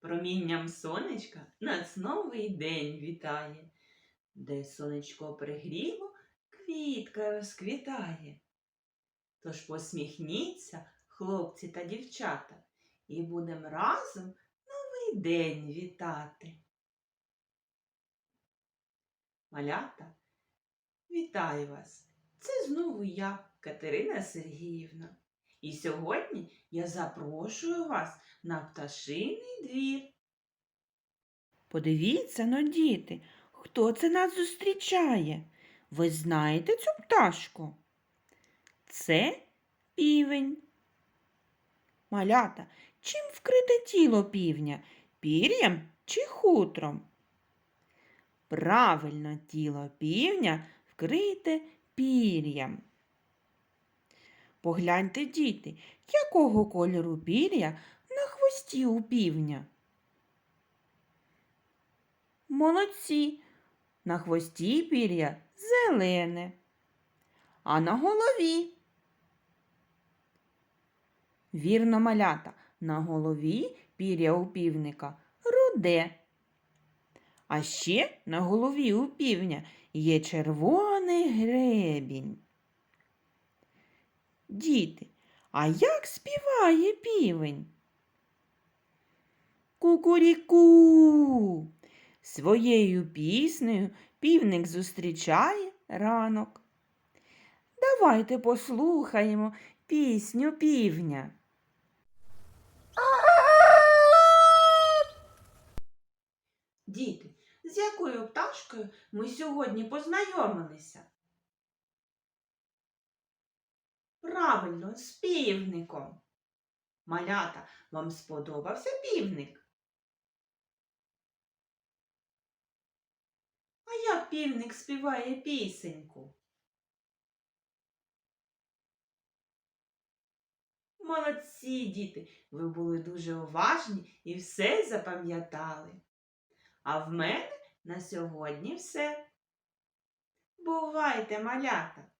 Промінням сонечка нас новий день вітає, де сонечко пригріло, квітка розквітає. Тож посміхніться, хлопці та дівчата, і будем разом новий день вітати. Малята, вітаю вас! Це знову я, Катерина Сергіївна. І сьогодні я запрошую вас на пташиний двір. Подивіться но, діти, хто це нас зустрічає? Ви знаєте цю пташку? Це півень. Малята, чим вкрите тіло півня? Пір'ям чи хутром? Правильно, тіло півня вкрите пір'ям. Погляньте, діти, якого кольору пір'я на хвості у півня? Молодці. На хвості пір'я зелене, а на голові. Вірно, малята, на голові пір'я у півника руде. А ще на голові у півня є червоний гребінь. Діти, а як співає півень? Кукуріку. Своєю піснею півник зустрічає ранок. Давайте послухаємо пісню півня. Діти, з якою пташкою ми сьогодні познайомилися? Правильно, з півником. Малята, вам сподобався півник? А як півник співає пісеньку? Молодці, діти, ви були дуже уважні і все запам'ятали. А в мене на сьогодні все. Бувайте, малята!